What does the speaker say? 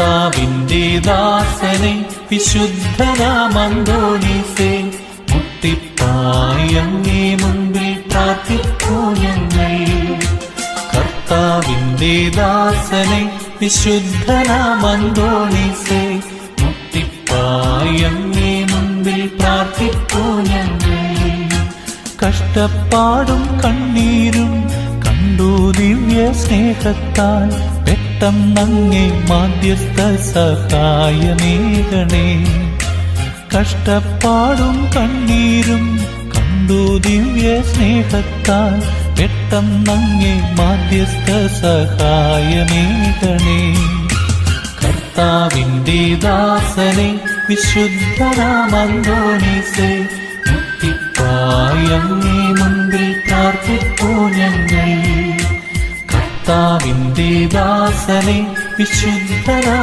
കർത്താവിന്റെ ദാസനെ വിശുദ്ധനാമന്തോണീസേ മുട്ടിപ്പായി അങ്ങേ മുൻപിൽ പ്രാർത്ഥിക്കൂ ഞങ്ങൾ. കർത്താവിന്റെ ദാസനെ വിശുദ്ധനാമന്തോണീസേ മുട്ടിപ്പായി അങ്ങേ മുൻപിൽ പ്രാർത്ഥിക്കൂ കഷ്ടപ്പാടും കണ്ണീരും കണ്ടു ദിവ്യ സ്നേഹത്താൽ പെട്ടെന്നങ്ങേ മാധ്യസ്ഥ സഹായമേകണേ കഷ്ടപ്പാടും കണ്ണീരും കണ്ടു ദിവ്യ സ്നേഹത്താൽ പെട്ടെന്നങ്ങേ മാധ്യസ്ഥ സഹായമേകണേ കർത്താവിന്റെ ദാസനെ വിശുദ്ധനാമന്തോണീസേ മുത്തിപ്പായി ഞങ്ങൾ കർത്താവിന്റെ ദാസനെ വിശുദ്ധനാ